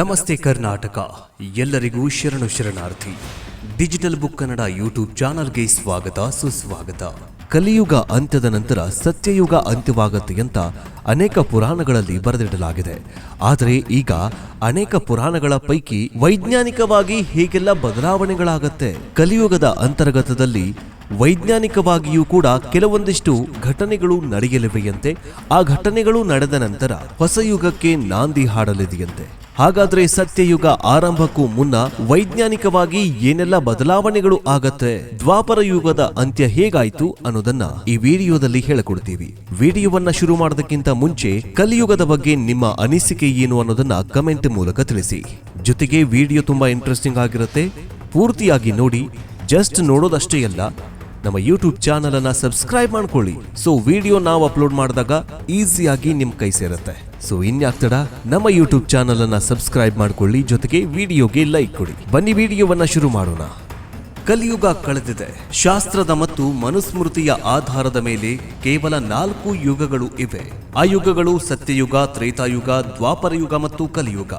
ನಮಸ್ತೆ ಕರ್ನಾಟಕ. ಎಲ್ಲರಿಗೂ ಶರಣು ಶರಣಾರ್ಥಿ. ಡಿಜಿಟಲ್ ಬುಕ್ ಕನ್ನಡ ಯೂಟ್ಯೂಬ್ ಚಾನಲ್ಗೆ ಸ್ವಾಗತ, ಸುಸ್ವಾಗತ. ಕಲಿಯುಗ ಅಂತ್ಯದ ನಂತರ ಸತ್ಯಯುಗ ಅಂತ್ಯವಾಗುತ್ತೆ ಅಂತ ಅನೇಕ ಪುರಾಣಗಳಲ್ಲಿ ಬರೆದಿಡಲಾಗಿದೆ. ಆದರೆ ಈಗ ಅನೇಕ ಪುರಾಣಗಳ ಪೈಕಿ ವೈಜ್ಞಾನಿಕವಾಗಿ ಹೇಗೆಲ್ಲ ಬದಲಾವಣೆಗಳಾಗತ್ತೆ. ಕಲಿಯುಗದ ಅಂತರ್ಗತದಲ್ಲಿ ವೈಜ್ಞಾನಿಕವಾಗಿಯೂ ಕೂಡ ಕೆಲವೊಂದಿಷ್ಟು ಘಟನೆಗಳು ನಡೆಯಲಿವೆಯಂತೆ. ಆ ಘಟನೆಗಳು ನಡೆದ ನಂತರ ಹೊಸ ಯುಗಕ್ಕೆ ನಾಂದಿ ಹಾಡಲಿದೆಯಂತೆ. ಹಾಗಾದ್ರೆ ಸತ್ಯಯುಗ ಆರಂಭಕ್ಕೂ ಮುನ್ನ ವೈಜ್ಞಾನಿಕವಾಗಿ ಏನೆಲ್ಲ ಬದಲಾವಣೆಗಳು ಆಗತ್ತೆ? ದ್ವಾಪರ ಯುಗದ ಅಂತ್ಯ ಹೇಗಾಯ್ತು ಅನ್ನೋದನ್ನ ಈ ವಿಡಿಯೋದಲ್ಲಿ ಹೇಳಿಕೊಡ್ತೀವಿ. ವಿಡಿಯೋವನ್ನ ಶುರು ಮಾಡೋದಕ್ಕಿಂತ ಮುಂಚೆ ಕಲಿಯುಗದ ಬಗ್ಗೆ ನಿಮ್ಮ ಅನಿಸಿಕೆ ಏನು ಅನ್ನೋದನ್ನ ಕಮೆಂಟ್ ಮೂಲಕ ತಿಳಿಸಿ. ಜೊತೆಗೆ ವಿಡಿಯೋ ತುಂಬಾ ಇಂಟ್ರೆಸ್ಟಿಂಗ್ ಆಗಿರುತ್ತೆ. ಪೂರ್ತಿಯಾಗಿ ನೋಡಿ, ಜಸ್ಟ್ ನೋಡೋದಷ್ಟೇ ಅಲ್ಲ, ನಮ್ಮ ಯೂಟ್ಯೂಬ್ ಚಾನಲ್ ಅನ್ನ ಸಬ್ಸ್ಕ್ರೈಬ್ ಮಾಡ್ಕೊಳ್ಳಿ. ಸೊ, ವಿಡಿಯೋ ನಾವು ಅಪ್ಲೋಡ್ ಮಾಡಿದಾಗ ಈಸಿಯಾಗಿ ನಿಮ್ ಕೈ ಸೇರುತ್ತೆ. ಸೊ ಇನ್ಯಾಕ್ತಡ ನಮ್ಮ ಯೂಟ್ಯೂಬ್ ಚಾನಲ್ ಅನ್ನ ಸಬ್ಸ್ಕ್ರೈಬ್ ಮಾಡ್ಕೊಳ್ಳಿ, ಜೊತೆಗೆ ವಿಡಿಯೋಗೆ ಲೈಕ್ ಕೊಡಿ. ಬನ್ನಿ ವಿಡಿಯೋವನ್ನ ಶುರು ಮಾಡೋಣ. ಕಲಿಯುಗ ಕಳೆದಿದೆ. ಶಾಸ್ತ್ರದ ಮತ್ತು ಮನುಸ್ಮೃತಿಯ ಆಧಾರದ ಮೇಲೆ ಕೇವಲ ನಾಲ್ಕು ಯುಗಗಳು ಇವೆ. ಆ ಯುಗಗಳು ಸತ್ಯಯುಗ, ತ್ರೇತಾಯುಗ, ದ್ವಾಪರಯುಗ ಮತ್ತು ಕಲಿಯುಗ.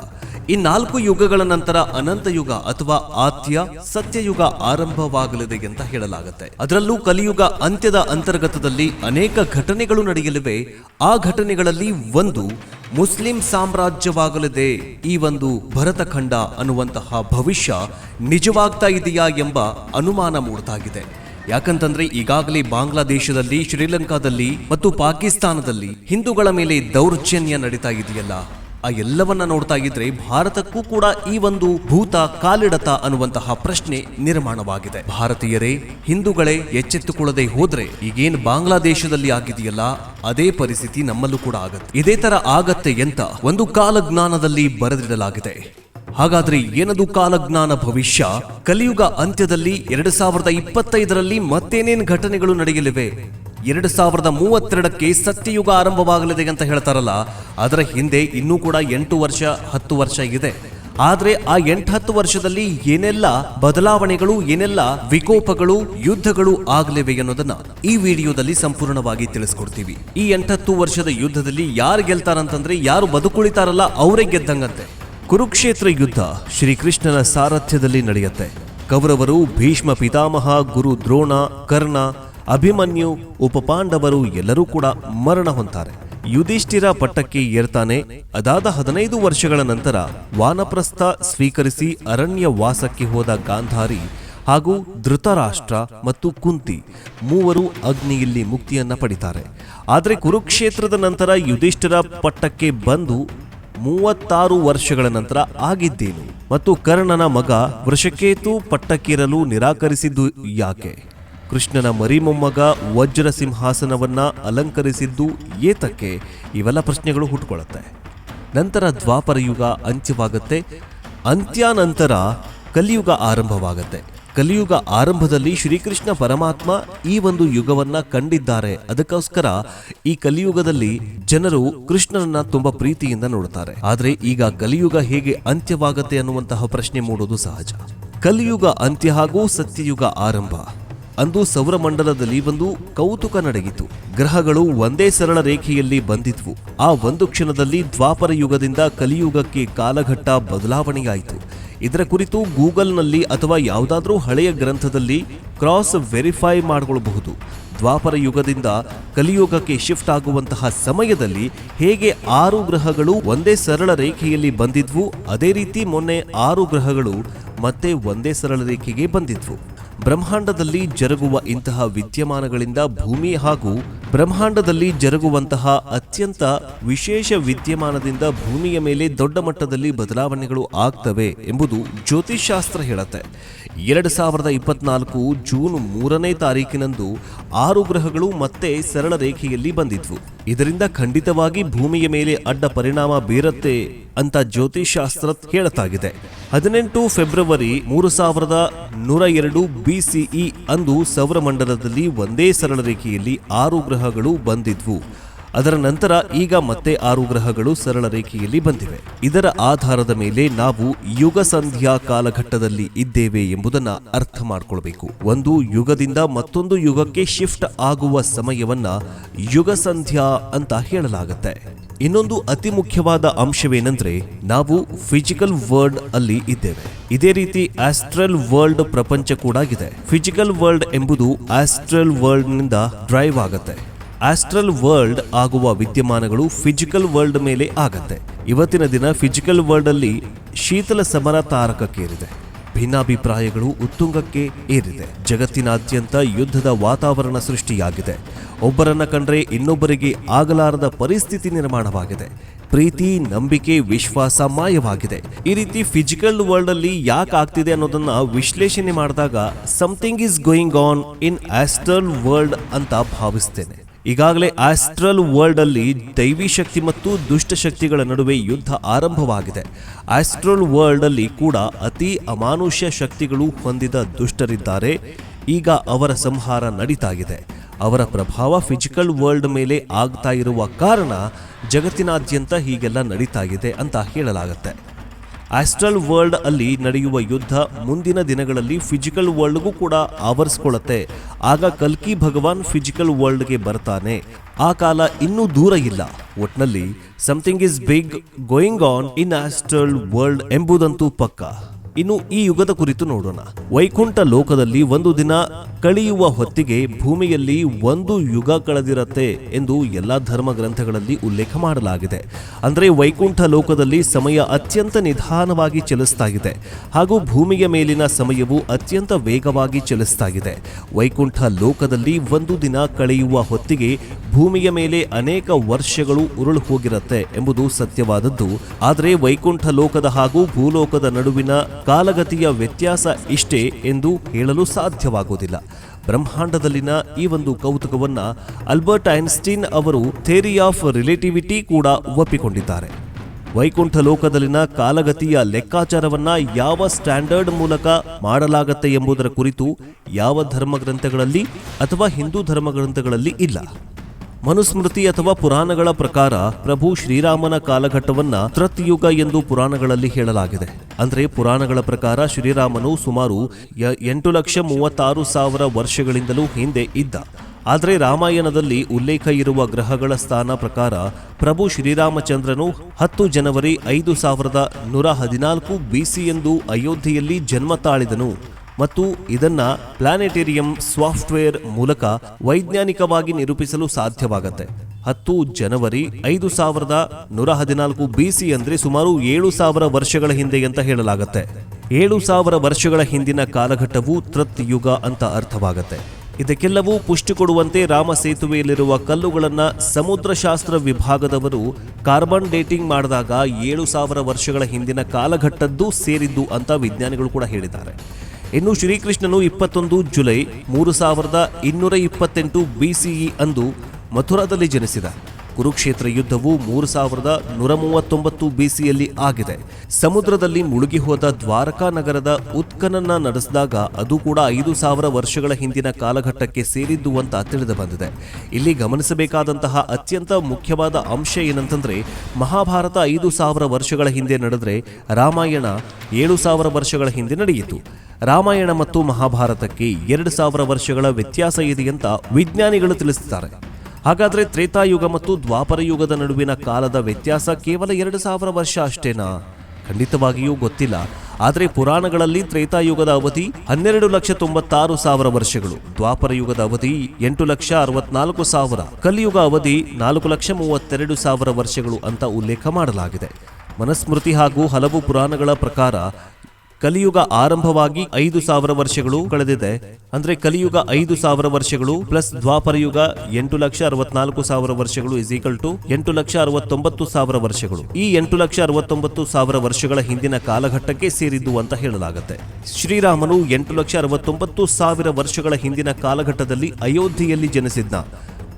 ಈ ನಾಲ್ಕು ಯುಗಗಳ ನಂತರ ಅನಂತ ಯುಗ ಅಥವಾ ಆತ್ಯ ಸತ್ಯಯುಗ ಆರಂಭವಾಗಲಿದೆ ಅಂತ ಹೇಳಲಾಗುತ್ತೆ. ಅದರಲ್ಲೂ ಕಲಿಯುಗ ಅಂತ್ಯದ ಅಂತರ್ಗತದಲ್ಲಿ ಅನೇಕ ಘಟನೆಗಳು ನಡೆಯಲಿವೆ. ಆ ಘಟನೆಗಳಲ್ಲಿ ಒಂದು ಮುಸ್ಲಿಂ ಸಾಮ್ರಾಜ್ಯವಾಗಲಿದೆ. ಈ ಒಂದು ಭರತಖಂಡ ಅನ್ನುವಂತಹ ಭವಿಷ್ಯ ನಿಜವಾಗ್ತಾ ಇದೆಯಾ ಎಂಬ ಅನುಮಾನ ಮೂಡ್ತಾಗಿದೆ. ಯಾಕಂತಂದ್ರೆ ಈಗಾಗಲೇ ಬಾಂಗ್ಲಾದೇಶದಲ್ಲಿ, ಶ್ರೀಲಂಕಾದಲ್ಲಿ ಮತ್ತು ಪಾಕಿಸ್ತಾನದಲ್ಲಿ ಹಿಂದೂಗಳ ಮೇಲೆ ದೌರ್ಜನ್ಯ ನಡೀತಾ ಇದೆಯಲ್ಲ. ಆ ಎಲ್ಲವನ್ನ ನೋಡ್ತಾ ಇದ್ರೆ ಭಾರತಕ್ಕೂ ಕೂಡ ಈ ಒಂದು ಭೂತ ಕಾಲಿಡತ ಅನ್ನುವಂತಹ ಪ್ರಶ್ನೆ ನಿರ್ಮಾಣವಾಗಿದೆ. ಭಾರತೀಯರೇ, ಹಿಂದೂಗಳೇ ಎಚ್ಚೆತ್ತುಕೊಳ್ಳದೆ ಹೋದ್ರೆ ಈಗೇನು ಬಾಂಗ್ಲಾದೇಶದಲ್ಲಿ ಆಗಿದೆಯಲ್ಲ, ಅದೇ ಪರಿಸ್ಥಿತಿ ನಮ್ಮಲ್ಲೂ ಕೂಡ ಆಗತ್ತೆ. ಇದೇ ತರ ಆಗತ್ತೆ ಅಂತ ಒಂದು ಕಾಲಜ್ಞಾನದಲ್ಲಿ ಬರೆದಿಡಲಾಗಿದೆ. ಹಾಗಾದ್ರೆ ಏನದು ಕಾಲಜ್ಞಾನ ಭವಿಷ್ಯ? ಕಲಿಯುಗ ಅಂತ್ಯದಲ್ಲಿ ಎರಡು ಸಾವಿರದ ಇಪ್ಪತ್ತೈದರಲ್ಲಿ ಮತ್ತೇನೇನು ಘಟನೆಗಳು ನಡೆಯಲಿವೆ? ಎರಡು ಸಾವಿರದ ಮೂವತ್ತೆರಡಕ್ಕೆ ಸತ್ಯಯುಗ ಆರಂಭವಾಗಲಿದೆ ಅಂತ ಹೇಳ್ತಾರಲ್ಲ, ಅದರ ಹಿಂದೆ ಇನ್ನೂ ಕೂಡ ಎಂಟು ವರ್ಷ, ಹತ್ತು ವರ್ಷ ಇದೆ. ಆದರೆ ಆ ಎಂಟು ಹತ್ತು ವರ್ಷದಲ್ಲಿ ಏನೆಲ್ಲ ಬದಲಾವಣೆಗಳು, ಏನೆಲ್ಲ ವಿಕೋಪಗಳು, ಯುದ್ಧಗಳು ಆಗಲಿವೆ ಅನ್ನೋದನ್ನ ಈ ವಿಡಿಯೋದಲ್ಲಿ ಸಂಪೂರ್ಣವಾಗಿ ತಿಳಿಸ್ಕೊಡ್ತೀವಿ. ಈ ಎಂಟತ್ತು ವರ್ಷದ ಯುದ್ಧದಲ್ಲಿ ಯಾರು ಗೆಲ್ತಾರಂತಂದ್ರೆ, ಯಾರು ಬದುಕುಳಿತಾರಲ್ಲ, ಅವರೇ ಗೆದ್ದಂಗಂತೆ. ಕುರುಕ್ಷೇತ್ರ ಯುದ್ಧ ಶ್ರೀಕೃಷ್ಣನ ಸಾರಥ್ಯದಲ್ಲಿ ನಡೆಯುತ್ತೆ. ಕೌರವರು ಭೀಷ್ಮ, ಪಿತಾಮಹ, ಗುರು ದ್ರೋಣ, ಕರ್ಣ ಅಭಿಮನ್ಯು ಉಪಪಾಂಡವರು ಎಲ್ಲರೂ ಕೂಡ ಮರಣ ಹೊಂತಾರೆ. ಯುಧಿಷ್ಠಿರ ಪಟ್ಟಕ್ಕೆ ಏರ್ತಾನೆ. ಅದಾದ ಹದಿನೈದು ವರ್ಷಗಳ ನಂತರ ವಾನಪ್ರಸ್ಥ ಸ್ವೀಕರಿಸಿ ಅರಣ್ಯ ವಾಸಕ್ಕೆ ಹೋದ ಗಾಂಧಾರಿ ಹಾಗೂ ಧೃತರಾಷ್ಟ್ರ ಮತ್ತು ಕುಂತಿ ಮೂವರು ಅಗ್ನಿಯಲ್ಲಿ ಮುಕ್ತಿಯನ್ನ ಪಡಿತಾರೆ. ಆದರೆ ಕುರುಕ್ಷೇತ್ರದ ನಂತರ ಯುಧಿಷ್ಠಿರ ಪಟ್ಟಕ್ಕೆ ಬಂದು ಮೂವತ್ತಾರು ವರ್ಷಗಳ ನಂತರ ಆಗಿದ್ದೇನು. ಮತ್ತು ಕರ್ಣನ ಮಗ ವೃಷಕೇತು ಪಟ್ಟಕ್ಕೇರಲು ನಿರಾಕರಿಸಿದ್ದು ಯಾಕೆ? ಕೃಷ್ಣನ ಮರಿಮೊಮ್ಮಗ ವಜ್ರ ಸಿಂಹಾಸನವನ್ನ ಅಲಂಕರಿಸಿದ್ದು ಏತಕ್ಕೆ? ಇವೆಲ್ಲ ಪ್ರಶ್ನೆಗಳು ಹುಟ್ಟುಕೊಳ್ಳುತ್ತೆ ನಂತರ ದ್ವಾಪರ ಯುಗ ಅಂತ್ಯವಾಗುತ್ತೆ. ಅಂತ್ಯಾನಂತರ ಕಲಿಯುಗ ಆರಂಭವಾಗುತ್ತೆ. ಕಲಿಯುಗ ಆರಂಭದಲ್ಲಿ ಶ್ರೀಕೃಷ್ಣ ಪರಮಾತ್ಮ ಈ ಒಂದು ಯುಗವನ್ನ ಕಂಡಿದ್ದಾರೆ. ಅದಕ್ಕೋಸ್ಕರ ಈ ಕಲಿಯುಗದಲ್ಲಿ ಜನರು ಕೃಷ್ಣನನ್ನ ತುಂಬಾ ಪ್ರೀತಿಯಿಂದ ನೋಡುತ್ತಾರೆ ಆದರೆ ಈಗ ಕಲಿಯುಗ ಹೇಗೆ ಅಂತ್ಯವಾಗತ್ತೆ ಅನ್ನುವಂತಹ ಪ್ರಶ್ನೆ ಮೂಡೋದು ಸಹಜ. ಕಲಿಯುಗ ಅಂತ್ಯ ಹಾಗೂ ಸತ್ಯಯುಗ ಆರಂಭ. ಅಂದು ಸೌರಮಂಡಲದಲ್ಲಿ ಒಂದು ಕೌತುಕ ನಡೆಯಿತು. ಗ್ರಹಗಳು ಒಂದೇ ಸರಳ ರೇಖೆಯಲ್ಲಿ ಬಂದಿದ್ವು. ಆ ಒಂದು ಕ್ಷಣದಲ್ಲಿ ದ್ವಾಪರ ಯುಗದಿಂದ ಕಲಿಯುಗಕ್ಕೆ ಕಾಲಘಟ್ಟ ಬದಲಾವಣೆಯಾಯಿತು. ಇದರ ಕುರಿತು ಗೂಗಲ್ನಲ್ಲಿ ಅಥವಾ ಯಾವುದಾದ್ರೂ ಹಳೆಯ ಗ್ರಂಥದಲ್ಲಿ ಕ್ರಾಸ್ ವೆರಿಫೈ ಮಾಡಿಕೊಳ್ಳಬಹುದು ದ್ವಾಪರ ಯುಗದಿಂದ ಕಲಿಯುಗಕ್ಕೆ ಶಿಫ್ಟ್ ಆಗುವಂತಹ ಸಮಯದಲ್ಲಿ ಹೇಗೆ ಆರು ಗ್ರಹಗಳು ಒಂದೇ ಸರಳ ರೇಖೆಯಲ್ಲಿ ಬಂದಿದ್ವು, ಅದೇ ರೀತಿ ಮೊನ್ನೆ ಆರು ಗ್ರಹಗಳು ಮತ್ತೆ ಒಂದೇ ಸರಳ ರೇಖೆಗೆ ಬಂದಿದ್ವು. ಬ್ರಹ್ಮಾಂಡದಲ್ಲಿ ಜರುಗುವ ಇಂತಹ ವಿದ್ಯಮಾನಗಳಿಂದ ಭೂಮಿ ಹಾಗೂ ಬ್ರಹ್ಮಾಂಡದಲ್ಲಿ ಜರುಗುವಂತಹ ಅತ್ಯಂತ ವಿಶೇಷ ವಿದ್ಯಮಾನದಿಂದ ಭೂಮಿಯ ಮೇಲೆ ದೊಡ್ಡ ಮಟ್ಟದಲ್ಲಿ ಬದಲಾವಣೆಗಳು ಆಗ್ತವೆ ಎಂಬುದು ಜ್ಯೋತಿಷಾಸ್ತ್ರ ಹೇಳುತ್ತೆ. ಎರಡು ಸಾವಿರದ ಇಪ್ಪತ್ನಾಲ್ಕು ಜೂನ್ ಮೂರನೇ ತಾರೀಕಿನಂದು ಆರು ಗ್ರಹಗಳು ಮತ್ತೆ ಸರಳ ರೇಖೆಯಲ್ಲಿ ಬಂದಿದ್ವು. ಇದರಿಂದ ಖಂಡಿತವಾಗಿ ಭೂಮಿಯ ಮೇಲೆ ಅಡ್ಡ ಪರಿಣಾಮ ಬೀರತ್ತೆ ಅಂತ ಜ್ಯೋತಿಷಾಸ್ತ್ರ ಹೇಳತಾಗಿದೆ. ಹದಿನೆಂಟು ಫೆಬ್ರವರಿ ಮೂರು ಸಾವಿರದ ನೂರ ಎರಡು ಬಿಸಿಇ ಅಂದು ಸೌರಮಂಡಲದಲ್ಲಿ ಒಂದೇ ಸರಳ ರೇಖೆಯಲ್ಲಿ ಆರು ಗ್ರಹಗಳು ಬಂದಿದ್ವು. ಅದರ ನಂತರ ಈಗ ಮತ್ತೆ ಆರು ಗ್ರಹಗಳು ಸರಳ ರೇಖೆಯಲ್ಲಿ ಬಂದಿವೆ. ಇದರ ಆಧಾರದ ಮೇಲೆ ನಾವು ಯುಗ ಸಂಧ್ಯಾ ಕಾಲಘಟ್ಟದಲ್ಲಿ ಇದ್ದೇವೆ ಎಂಬುದನ್ನ ಅರ್ಥ ಮಾಡಿಕೊಳ್ಬೇಕು. ಒಂದು ಯುಗದಿಂದ ಮತ್ತೊಂದು ಯುಗಕ್ಕೆ ಶಿಫ್ಟ್ ಆಗುವ ಸಮಯವನ್ನ ಯುಗ ಸಂಧ್ಯಾ ಅಂತ ಹೇಳಲಾಗುತ್ತೆ. ಇನ್ನೊಂದು ಅತಿ ಮುಖ್ಯವಾದ ಅಂಶವೇನೆಂದ್ರೆ ನಾವು ಫಿಸಿಕಲ್ ವರ್ಲ್ಡ್ ಅಲ್ಲಿ ಇದ್ದೇವೆ. ಇದೇ ರೀತಿ ಆಸ್ಟ್ರಲ್ ವರ್ಲ್ಡ್ ಪ್ರಪಂಚ ಕೂಡ ಇದೆ ಫಿಸಿಕಲ್ ವರ್ಲ್ಡ್ ಎಂಬುದು ಆಸ್ಟ್ರಲ್ ವರ್ಲ್ಡ್ನಿಂದ ಡ್ರೈವ್ ಆಗತ್ತೆ. ಆಸ್ಟ್ರಲ್ ವರ್ಲ್ಡ್ ಆಗುವ ವಿದ್ಯಮಾನಗಳು ಫಿಸಿಕಲ್ ವರ್ಲ್ಡ್ ಮೇಲೆ ಆಗತ್ತೆ. ಇವತ್ತಿನ ದಿನ ಫಿಸಿಕಲ್ ವರ್ಲ್ಡ್ ಅಲ್ಲಿ ಶೀತಲ ಸಮರ ತಾರಕಕ್ಕೇರಿದೆ. ಭಿನ್ನಾಭಿಪ್ರಾಯಗಳು ಉತ್ತುಂಗಕ್ಕೆ ಏರಿದೆ. ಜಗತ್ತಿನಾದ್ಯಂತ ಯುದ್ಧದ ವಾತಾವರಣ ಸೃಷ್ಟಿಯಾಗಿದೆ. ಒಬ್ಬರನ್ನ ಕಂಡ್ರೆ ಇನ್ನೊಬ್ಬರಿಗೆ ಆಗಲಾರದ ಪರಿಸ್ಥಿತಿ ನಿರ್ಮಾಣವಾಗಿದೆ. ಪ್ರೀತಿ, ನಂಬಿಕೆ, ವಿಶ್ವಾಸ ಮಾಯವಾಗಿದೆ. ಈ ರೀತಿ ಫಿಸಿಕಲ್ ವರ್ಲ್ಡ್ ಅಲ್ಲಿ ಯಾಕೆ ಆಗ್ತಿದೆ ಅನ್ನೋದನ್ನ ವಿಶ್ಲೇಷಣೆ ಮಾಡಿದಾಗ something is going on in astral world ಅಂತ ಭಾವಿಸ್ತೇನೆ. ಈಗಾಗಲೇ ಆಸ್ಟ್ರಲ್ ವರ್ಲ್ಡ್ ಅಲ್ಲಿ ದೈವಿ ಶಕ್ತಿ ಮತ್ತು ದುಷ್ಟ ಶಕ್ತಿಗಳ ನಡುವೆ ಯುದ್ಧ ಆರಂಭವಾಗಿದೆ. ಆಸ್ಟ್ರಲ್ ವರ್ಲ್ಡ್ ಅಲ್ಲಿ ಕೂಡ ಅತಿ ಅಮಾನುಷ್ಯ ಶಕ್ತಿಗಳು ಹೊಂದಿದ ದುಷ್ಟರಿದ್ದಾರೆ. ಈಗ ಅವರ ಸಂಹಾರ ನಡೀತಾ ಅವರ ಪ್ರಭಾವ ಫಿಸಿಕಲ್ ವರ್ಲ್ಡ್ ಮೇಲೆ ಆಗ್ತಾ ಇರುವ ಕಾರಣ ಜಗತ್ತಿನಾದ್ಯಂತ ಹೀಗೆಲ್ಲ ನಡೀತಾ ಇದೆ ಅಂತ ಹೇಳಲಾಗುತ್ತೆ. ಆಸ್ಟ್ರಲ್ ವರ್ಲ್ಡ್ ಅಲ್ಲಿ ನಡೆಯುವ ಯುದ್ಧ ಮುಂದಿನ ದಿನಗಳಲ್ಲಿ ಫಿಸಿಕಲ್ ವರ್ಲ್ಡ್ಗೂ ಕೂಡ ಆವರಿಸಿಕೊಳ್ಳುತ್ತೆ. ಆಗ ಕಲ್ಕಿ ಭಗವಾನ್ ಫಿಸಿಕಲ್ ವರ್ಲ್ಡ್ಗೆ ಬರ್ತಾನೆ. ಆ ಕಾಲ ಇನ್ನೂ ದೂರ ಇಲ್ಲ. ಒಟ್ನಲ್ಲಿ something is big going on in astral world ಎಂಬುದಂತೂ ಪಕ್ಕ. ಇನ್ನು ಈ ಯುಗದ ಕುರಿತು ನೋಡೋಣ. ವೈಕುಂಠ ಲೋಕದಲ್ಲಿ ಒಂದು ದಿನ ಕಳೆಯುವ ಹೊತ್ತಿಗೆ ಭೂಮಿಯಲ್ಲಿ ಒಂದು ಯುಗ ಕಳೆದಿರತ್ತೆ ಎಂದು ಎಲ್ಲ ಧರ್ಮ ಗ್ರಂಥಗಳಲ್ಲಿ ಉಲ್ಲೇಖ ಮಾಡಲಾಗಿದೆ. ಅಂದರೆ ವೈಕುಂಠ ಲೋಕದಲ್ಲಿ ಸಮಯ ಅತ್ಯಂತ ನಿಧಾನವಾಗಿ ಚಲಿಸ್ತಾ ಇದೆ ಹಾಗೂ ಭೂಮಿಯ ಮೇಲಿನ ಸಮಯವು ಅತ್ಯಂತ ವೇಗವಾಗಿ ಚಲಿಸ್ತಾ ಇದೆ ವೈಕುಂಠ ಲೋಕದಲ್ಲಿ ಒಂದು ದಿನ ಕಳೆಯುವ ಹೊತ್ತಿಗೆ ಭೂಮಿಯ ಮೇಲೆ ಅನೇಕ ವರ್ಷಗಳು ಉರುಳು ಹೋಗಿರುತ್ತೆ ಎಂಬುದು ಸತ್ಯವಾದದ್ದು. ಆದರೆ ವೈಕುಂಠ ಲೋಕದ ಹಾಗೂ ಭೂಲೋಕದ ನಡುವಿನ ಕಾಲಗತಿಯ ವ್ಯತ್ಯಾಸ ಇಷ್ಟೇ ಎಂದು ಹೇಳಲು ಸಾಧ್ಯವಾಗುವುದಿಲ್ಲ. ಬ್ರಹ್ಮಾಂಡದಲ್ಲಿನ ಈ ಒಂದು ಕೌತುಕವನ್ನ ಅಲ್ಬರ್ಟ್ ಐನ್ಸ್ಟೀನ್ ಅವರು ಥೇರಿ ಆಫ್ ರಿಲೇಟಿವಿಟಿ ಕೂಡ ಒಪ್ಪಿಕೊಂಡಿದ್ದಾರೆ. ವೈಕುಂಠ ಲೋಕದಲ್ಲಿನ ಕಾಲಗತಿಯ ಲೆಕ್ಕಾಚಾರವನ್ನ ಯಾವ ಸ್ಟ್ಯಾಂಡರ್ಡ್ ಮೂಲಕ ಮಾಡಲಾಗತ್ತೆ ಎಂಬುದರ ಕುರಿತು ಯಾವ ಧರ್ಮಗ್ರಂಥಗಳಲ್ಲಿ ಅಥವಾ ಹಿಂದೂ ಧರ್ಮಗ್ರಂಥಗಳಲ್ಲಿ ಇಲ್ಲ. ಮನುಸ್ಮೃತಿ ಅಥವಾ ಪುರಾಣಗಳ ಪ್ರಕಾರ ಪ್ರಭು ಶ್ರೀರಾಮನ ಕಾಲಘಟ್ಟವನ್ನ ತೃತ್ಯುಗ ಎಂದು ಪುರಾಣಗಳಲ್ಲಿ ಹೇಳಲಾಗಿದೆ. ಅಂದ್ರೆ ಪುರಾಣಗಳ ಪ್ರಕಾರ ಶ್ರೀರಾಮನು ಸುಮಾರು ಎಂಟು ಲಕ್ಷ ಮೂವತ್ತಾರು ಸಾವಿರ ವರ್ಷಗಳಿಂದಲೂ ಹಿಂದೆ ಇದ್ದ. ಆದರೆ ರಾಮಾಯಣದಲ್ಲಿ ಉಲ್ಲೇಖ ಇರುವ ಗ್ರಹಗಳ ಸ್ಥಾನ ಪ್ರಕಾರ ಪ್ರಭು ಶ್ರೀರಾಮಚಂದ್ರನು ಹತ್ತು ಜನವರಿ ಐದು ಸಾವಿರದ ನೂರ ಹದಿನಾಲ್ಕು ಬಿಸಿ ಎಂದು ಅಯೋಧ್ಯೆಯಲ್ಲಿ ಜನ್ಮ ತಾಳಿದನು. ಮತ್ತು ಇದನ್ನ ಪ್ಲಾನೆಟೇರಿಯಂ ಸಾಫ್ಟ್ವೇರ್ ಮೂಲಕ ವೈಜ್ಞಾನಿಕವಾಗಿ ನಿರೂಪಿಸಲು ಸಾಧ್ಯವಾಗುತ್ತೆ. ಹತ್ತು ಜನವರಿ ಐದು ಸಾವಿರದ ನೂರ ಹದಿನಾಲ್ಕು ಬಿಸಿ ಅಂದ್ರೆ ಸುಮಾರು ಏಳು ಸಾವಿರ ವರ್ಷಗಳ ಹಿಂದೆ ಅಂತ ಹೇಳಲಾಗುತ್ತೆ. ಏಳು ಸಾವಿರ ವರ್ಷಗಳ ಹಿಂದಿನ ಕಾಲಘಟ್ಟವು ತೃತ್ ಯುಗ ಅಂತ ಅರ್ಥವಾಗುತ್ತೆ. ಇದಕ್ಕೆಲ್ಲವೂ ಪುಷ್ಟಿ ಕೊಡುವಂತೆ ರಾಮ ಸೇತುವೆಯಲ್ಲಿರುವ ಕಲ್ಲುಗಳನ್ನು ಸಮುದ್ರಶಾಸ್ತ್ರ ವಿಭಾಗದವರು ಕಾರ್ಬನ್ ಡೇಟಿಂಗ್ ಮಾಡಿದಾಗ ಏಳು ಸಾವಿರ ವರ್ಷಗಳ ಹಿಂದಿನ ಕಾಲಘಟ್ಟದ್ದು ಸೇರಿದ್ದು ಅಂತ ವಿಜ್ಞಾನಿಗಳು ಕೂಡ ಹೇಳಿದ್ದಾರೆ. ಇನ್ನು ಶ್ರೀಕೃಷ್ಣನು ಇಪ್ಪತ್ತೊಂದು ಜುಲೈ ಮೂರು ಸಾವಿರದ ಇನ್ನೂರ ಇಪ್ಪತ್ತೆಂಟು ಬಿಸಿಇ ಅಂದು ಮಥುರಾದಲ್ಲಿ ಜನಿಸಿದ. ಕುರುಕ್ಷೇತ್ರ ಯುದ್ಧವು ಮೂರು ಸಾವಿರದ ನೂರ ಮೂವತ್ತೊಂಬತ್ತು ಬಿಸಿಯಲ್ಲಿ ಆಗಿದೆ. ಸಮುದ್ರದಲ್ಲಿ ಮುಳುಗಿ ಹೋದ ದ್ವಾರಕಾ ನಗರದ ಉತ್ಖನನ ನಡೆಸಿದಾಗ ಅದು ಕೂಡ ಐದು ಸಾವಿರ ವರ್ಷಗಳ ಹಿಂದಿನ ಕಾಲಘಟ್ಟಕ್ಕೆ ಸೇರಿದ್ದು ಅಂತ ತಿಳಿದು ಬಂದಿದೆ. ಇಲ್ಲಿ ಗಮನಿಸಬೇಕಾದಂತಹ ಅತ್ಯಂತ ಮುಖ್ಯವಾದ ಅಂಶ ಏನಂತಂದ್ರೆ, ಮಹಾಭಾರತ ಐದು ಸಾವಿರ ವರ್ಷಗಳ ಹಿಂದೆ ನಡೆದ್ರೆ ರಾಮಾಯಣ ಏಳು ಸಾವಿರ ವರ್ಷಗಳ ಹಿಂದೆ ನಡೆಯಿತು. ರಾಮಾಯಣ ಮತ್ತು ಮಹಾಭಾರತಕ್ಕೆ ಎರಡು ಸಾವಿರ ವರ್ಷಗಳ ವ್ಯತ್ಯಾಸ ಇದೆ ಅಂತ ವಿಜ್ಞಾನಿಗಳು ತಿಳಿಸುತ್ತಾರೆ ಹಾಗಾದ್ರೆ ತ್ರೇತಾಯುಗ ಮತ್ತು ದ್ವಾಪರ ಯುಗದ ನಡುವಿನ ಕಾಲದ ವ್ಯತ್ಯಾಸ ಕೇವಲ ಎರಡು ಸಾವಿರ ವರ್ಷ ಅಷ್ಟೇನಾ? ಖಂಡಿತವಾಗಿಯೂ ಗೊತ್ತಿಲ್ಲ. ಆದರೆ ಪುರಾಣಗಳಲ್ಲಿ ತ್ರೇತಾಯುಗದ ಅವಧಿ ಹನ್ನೆರಡು ಲಕ್ಷ ತೊಂಬತ್ತಾರು ಸಾವಿರ ವರ್ಷಗಳು, ದ್ವಾಪರ ಯುಗದ ಅವಧಿ ಎಂಟು ಲಕ್ಷ ಅರವತ್ನಾಲ್ಕು ಸಾವಿರ, ಕಲಿಯುಗ ಅವಧಿ ನಾಲ್ಕು ಲಕ್ಷ ಮೂವತ್ತೆರಡು ಸಾವಿರ ವರ್ಷಗಳು ಅಂತ ಉಲ್ಲೇಖ ಮಾಡಲಾಗಿದೆ. ಮನಸ್ಮೃತಿ ಹಾಗೂ ಹಲವು ಪುರಾಣಗಳ ಪ್ರಕಾರ ಕಲಿಯುಗ ಆರಂಭವಾಗಿ ಐದು ಸಾವಿರ ವರ್ಷಗಳು ಕಳೆದಿದೆ. ಅಂದ್ರೆ ಕಲಿಯುಗ ಐದು ಸಾವಿರ ವರ್ಷಗಳು ಪ್ಲಸ್ ದ್ವಾಪರ ಯುಗ ಎಂಟು ಲಕ್ಷ ಅರವತ್ನಾಲ್ಕು ಸಾವಿರ ವರ್ಷಗಳು ಇಸ್ ಈಕ್ವಲ್ ಟು ಎಂಟು ಲಕ್ಷ ಅರವತ್ತೊಂಬತ್ತು ಸಾವಿರ ವರ್ಷಗಳು. ಈ ಎಂಟು ಲಕ್ಷ ಅರವತ್ತೊಂಬತ್ತು ಸಾವಿರ ವರ್ಷಗಳ ಹಿಂದಿನ ಕಾಲಘಟ್ಟಕ್ಕೆ ಸೇರಿದ್ದು ಅಂತ ಹೇಳಲಾಗುತ್ತೆ. ಶ್ರೀರಾಮನು ಎಂಟು ಲಕ್ಷ ಅರವತ್ತೊಂಬತ್ತು ಸಾವಿರ ವರ್ಷಗಳ ಹಿಂದಿನ ಕಾಲಘಟ್ಟದಲ್ಲಿ ಅಯೋಧ್ಯೆಯಲ್ಲಿ ಜನಿಸಿದ್ದ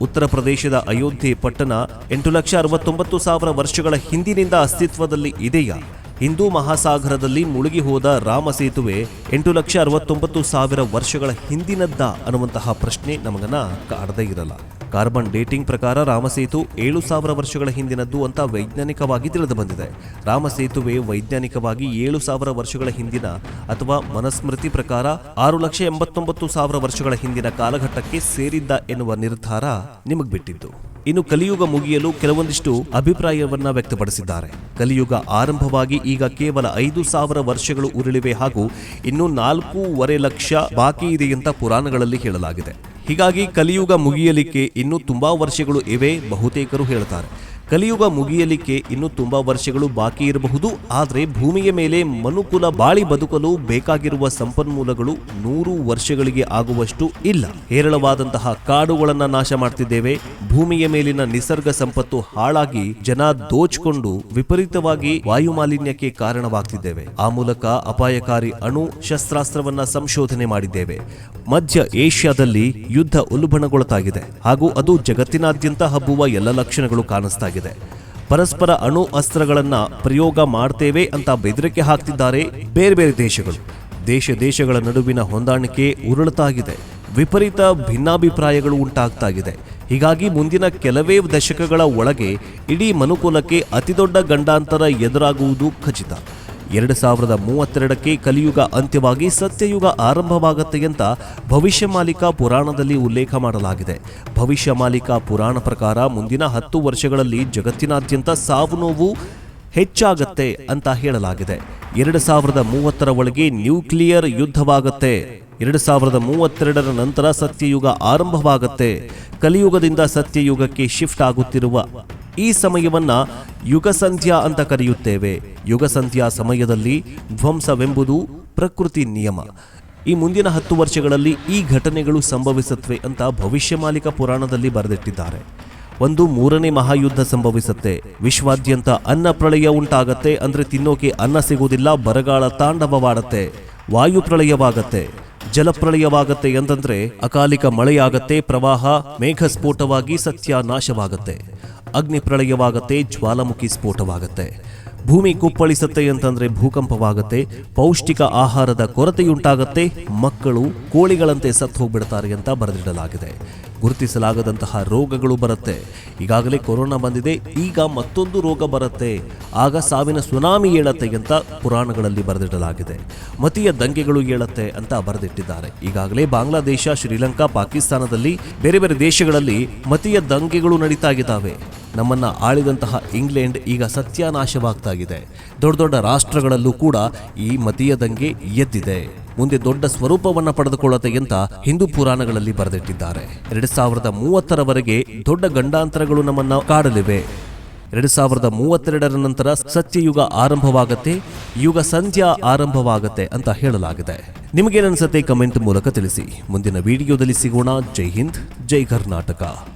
ಉತ್ತರ ಪ್ರದೇಶದ ಅಯೋಧ್ಯೆ ಪಟ್ಟಣ ಎಂಟು ಲಕ್ಷ ಅರವತ್ತೊಂಬತ್ತು ಸಾವಿರ ವರ್ಷಗಳ ಹಿಂದಿನಿಂದ ಅಸ್ತಿತ್ವದಲ್ಲಿ ಇದೆಯಾ? ಹಿಂದೂ ಮಹಾಸಾಗರದಲ್ಲಿ ಮುಳುಗಿ ಹೋದ ರಾಮ ಸೇತುವೆ ಎಂಟು ಲಕ್ಷ ಅರವತ್ತೊಂಬತ್ತು ಸಾವಿರ ವರ್ಷಗಳ ಹಿಂದಿನದ್ದ ಅನ್ನುವಂತಹ ಪ್ರಶ್ನೆ ನಮಗನ್ನ ಕಾಡದೇ ಇರಲ್ಲ. ಕಾರ್ಬನ್ ಡೇಟಿಂಗ್ ಪ್ರಕಾರ ರಾಮಸೇತು ಏಳು ಸಾವಿರ ವರ್ಷಗಳ ಹಿಂದಿನದ್ದು ಅಂತ ವೈಜ್ಞಾನಿಕವಾಗಿ ತಿಳಿದು ಬಂದಿದೆ. ರಾಮಸೇತುವೆ ವೈಜ್ಞಾನಿಕವಾಗಿ ಏಳು ಸಾವಿರ ವರ್ಷಗಳ ಹಿಂದಿನ ಅಥವಾ ಮನಸ್ಮೃತಿ ಪ್ರಕಾರ ಆರು ಲಕ್ಷ ಎಂಬತ್ತೊಂಬತ್ತು ಸಾವಿರ ವರ್ಷಗಳ ಹಿಂದಿನ ಕಾಲಘಟ್ಟಕ್ಕೆ ಸೇರಿದ್ದ ಎನ್ನುವ ನಿರ್ಧಾರ ನಿಮಗೆ ಬಿಟ್ಟಿದ್ದು. ಇನ್ನು ಕಲಿಯುಗ ಮುಗಿಯಲು ಕೆಲವೊಂದಿಷ್ಟು ಅಭಿಪ್ರಾಯವನ್ನ ವ್ಯಕ್ತಪಡಿಸಿದ್ದಾರೆ. ಕಲಿಯುಗ ಆರಂಭವಾಗಿ ಈಗ ಕೇವಲ ಐದು ಸಾವಿರ ವರ್ಷಗಳು ಉರುಳಿವೆ ಹಾಗೂ ಇನ್ನು ನಾಲ್ಕೂವರೆ ಲಕ್ಷ ಬಾಕಿ ಇದೆ ಅಂತ ಪುರಾಣಗಳಲ್ಲಿ ಹೇಳಲಾಗಿದೆ. ಹೀಗಾಗಿ ಕಲಿಯುಗ ಮುಗಿಯಲಿಕ್ಕೆ ಇನ್ನೂ ತುಂಬಾ ವರ್ಷಗಳು ಇವೆ, ಬಹುತೇಕರು ಹೇಳ್ತಾರೆ. ಕಲಿಯುಗ ಮುಗಿಯಲಿಕ್ಕೆ ಇನ್ನು ತುಂಬಾ ವರ್ಷಗಳು ಬಾಕಿ ಇರಬಹುದು. ಆದರೆ ಭೂಮಿಯ ಮೇಲೆ ಮನುಕುಲ ಬಾಳಿ ಬದುಕಲು ಬೇಕಾಗಿರುವ ಸಂಪನ್ಮೂಲಗಳು ನೂರು ವರ್ಷಗಳಿಗೆ ಆಗುವಷ್ಟು ಇಲ್ಲ. ಹೇರಳವಾದಂತಹ ಕಾಡುಗಳನ್ನ ನಾಶ ಮಾಡ್ತಿದ್ದೇವೆ. ಭೂಮಿಯ ಮೇಲಿನ ನಿಸರ್ಗ ಸಂಪತ್ತು ಹಾಳಾಗಿ ಜನ ದೋಚಿಕೊಂಡು ವಿಪರೀತವಾಗಿ ವಾಯು ಮಾಲಿನ್ಯಕ್ಕೆ ಕಾರಣವಾಗ್ತಿದ್ದೇವೆ. ಆ ಮೂಲಕ ಅಪಾಯಕಾರಿ ಅಣು ಶಸ್ತ್ರಾಸ್ತ್ರವನ್ನ ಸಂಶೋಧನೆ ಮಾಡಿದ್ದೇವೆ. ಮಧ್ಯ ಏಷ್ಯಾದಲ್ಲಿ ಯುದ್ಧ ಉಲ್ಬಣಗೊಳತಾಗಿದೆ. ಹಾಗೂ ಅದು ಜಗತ್ತಿನಾದ್ಯಂತ ಹಬ್ಬುವ ಎಲ್ಲ ಲಕ್ಷಣಗಳು ಕಾಣಿಸ್ತಾ ಪರಸ್ಪರ ಅಣು ಅಸ್ತ್ರಗಳನ್ನು ಪ್ರಯೋಗ ಮಾಡ್ತೇವೆ ಅಂತ ಬೆದರಿಕೆ ಹಾಕ್ತಿದ್ದಾರೆ ಬೇರೆ ಬೇರೆ ದೇಶಗಳು. ದೇಶ ದೇಶಗಳ ನಡುವಿನ ಹೊಂದಾಣಿಕೆ ಉರುಳತಾಗಿದೆ. ವಿಪರೀತ ಭಿನ್ನಾಭಿಪ್ರಾಯಗಳು ಉಂಟಾಗ್ತಾಗಿದೆ. ಹೀಗಾಗಿ ಮುಂದಿನ ಕೆಲವೇ ದಶಕಗಳ ಒಳಗೆ ಇಡೀ ಮನುಕುಲಕ್ಕೆ ಅತಿದೊಡ್ಡ ಗಂಡಾಂತರ ಎದುರಾಗುವುದು ಖಚಿತ. ಎರಡು ಸಾವಿರದ ಮೂವತ್ತೆರಡಕ್ಕೆ ಕಲಿಯುಗ ಅಂತ್ಯವಾಗಿ ಸತ್ಯಯುಗ ಆರಂಭವಾಗುತ್ತೆ ಅಂತ ಭವಿಷ್ಯ ಮಾಲಿಕ ಪುರಾಣದಲ್ಲಿ ಉಲ್ಲೇಖ ಮಾಡಲಾಗಿದೆ. ಭವಿಷ್ಯ ಮಾಲಿಕ ಪುರಾಣ ಪ್ರಕಾರ ಮುಂದಿನ ಹತ್ತು ವರ್ಷಗಳಲ್ಲಿ ಜಗತ್ತಿನಾದ್ಯಂತ ಸಾವು ನೋವು ಹೆಚ್ಚಾಗತ್ತೆ ಅಂತ ಹೇಳಲಾಗಿದೆ. ಎರಡು ಸಾವಿರದ ಮೂವತ್ತರ ಒಳಗೆ ನ್ಯೂಕ್ಲಿಯರ್ ಯುದ್ಧವಾಗತ್ತೆ. ಎರಡು ಸಾವಿರದ ಮೂವತ್ತೆರಡರ ನಂತರ ಸತ್ಯಯುಗ ಆರಂಭವಾಗತ್ತೆ. ಕಲಿಯುಗದಿಂದ ಸತ್ಯಯುಗಕ್ಕೆ ಶಿಫ್ಟ್ ಆಗುತ್ತಿರುವ ಈ ಸಮಯವನ್ನ ಯುಗಸಂಧ್ಯಾ ಅಂತ ಕರೆಯುತ್ತೇವೆ. ಯುಗಸಂಧ್ಯಾ ಸಮಯದಲ್ಲಿ ಧ್ವಂಸವೆಂಬುದು ಪ್ರಕೃತಿ ನಿಯಮ. ಈ ಮುಂದಿನ ಹತ್ತು ವರ್ಷಗಳಲ್ಲಿ ಈ ಘಟನೆಗಳು ಸಂಭವಿಸುತ್ತವೆ ಅಂತ ಭವಿಷ್ಯ ಮಾಲಿಕ ಪುರಾಣದಲ್ಲಿ ಬರೆದಿಟ್ಟಿದ್ದಾರೆ. ಒಂದು ಮೂರನೇ ಮಹಾಯುದ್ಧ ಸಂಭವಿಸುತ್ತೆ. ವಿಶ್ವಾದ್ಯಂತ ಅನ್ನ ಪ್ರಳಯ ಉಂಟಾಗತ್ತೆ ಅಂದ್ರೆ ತಿನ್ನೋಕೆ ಅನ್ನ ಸಿಗುವುದಿಲ್ಲ, ಬರಗಾಲ ತಾಂಡವವಾಡತ್ತೆ. ವಾಯು ಪ್ರಳಯವಾಗತ್ತೆ. ಜಲಪ್ರಳಯವಾಗತ್ತೆ ಅಂತಂದ್ರೆ ಅಕಾಲಿಕ ಮಳೆಯಾಗತ್ತೆ, ಪ್ರವಾಹ, ಮೇಘಸ್ಫೋಟವಾಗಿ ಸತ್ಯ ನಾಶವಾಗತ್ತೆ ಅಗ್ನಿ ಪ್ರಳಯವಾಗತ್ತೆ, ಜ್ವಾಲಾಮುಖಿ ಸ್ಫೋಟವಾಗತ್ತೆ. ಭೂಮಿ ಕುಪ್ಪಳಿಸತ್ತೆ ಅಂತಂದ್ರೆ ಭೂಕಂಪವಾಗತ್ತೆ, ಪೌಷ್ಟಿಕ ಆಹಾರದ ಕೊರತೆಯುಂಟಾಗತ್ತೆ, ಮಕ್ಕಳು ಕೋಳಿಗಳಂತೆ ಸತ್ತು ಹೋಗ್ಬಿಡ್ತಾರೆ ಅಂತ ಬರೆದಿಡಲಾಗಿದೆ. ಗುರುತಿಸಲಾಗದಂತಹ ರೋಗಗಳು ಬರುತ್ತೆ. ಈಗಾಗಲೇ ಕೊರೋನಾ ಬಂದಿದೆ, ಈಗ ಮತ್ತೊಂದು ರೋಗ ಬರುತ್ತೆ. ಆಗ ಸಾವಿನ ಸುನಾಮಿ ಏಳತ್ತೆ ಅಂತ ಪುರಾಣಗಳಲ್ಲಿ ಬರೆದಿಡಲಾಗಿದೆ. ಮತೀಯ ದಂಗೆಗಳು ಏಳತ್ತೆ ಅಂತ ಬರೆದಿಟ್ಟಿದ್ದಾರೆ. ಈಗಾಗಲೇ ಬಾಂಗ್ಲಾದೇಶ, ಶ್ರೀಲಂಕಾ, ಪಾಕಿಸ್ತಾನದಲ್ಲಿ ಬೇರೆ ಬೇರೆ ದೇಶಗಳಲ್ಲಿ ಮತೀಯ ದಂಗೆಗಳು ನಡೀತಾ ಇದ್ದಾವೆ ನಮ್ಮನ್ನ ಆಳಿದಂತಹ ಇಂಗ್ಲೆಂಡ್ ಈಗ ಸತ್ಯಾನಾಶವಾಗ್ತಾ ಇದೆ ದೊಡ್ಡ ದೊಡ್ಡ ರಾಷ್ಟ್ರಗಳಲ್ಲೂ ಕೂಡ ಈ ಮತೀಯ ದಂಗೆ ಎದ್ದಿದೆ. ಮುಂದೆ ದೊಡ್ಡ ಸ್ವರೂಪವನ್ನ ಪಡೆದುಕೊಳ್ಳುತ್ತೆ ಅಂತ ಹಿಂದೂ ಪುರಾಣಗಳಲ್ಲಿ ಬರೆದಿಟ್ಟಿದ್ದಾರೆ. ಎರಡ್ ಸಾವಿರದ ಮೂವತ್ತರವರೆಗೆ ದೊಡ್ಡ ಗಂಡಾಂತರಗಳು ನಮ್ಮನ್ನ ಕಾಡಲಿವೆ. ಎರಡ್ ಸಾವಿರದ ಮೂವತ್ತೆರಡರ ನಂತರ ಸತ್ಯಯುಗ ಆರಂಭವಾಗತ್ತೆ, ಯುಗ ಸಂಧ್ಯಾ ಆರಂಭವಾಗತ್ತೆ ಅಂತ ಹೇಳಲಾಗಿದೆ. ನಿಮಗೇನನ್ಸತ್ತೆ ಕಮೆಂಟ್ ಮೂಲಕ ತಿಳಿಸಿ. ಮುಂದಿನ ವಿಡಿಯೋದಲ್ಲಿ ಸಿಗೋಣ. ಜೈ ಹಿಂದ್, ಜೈ ಕರ್ನಾಟಕ.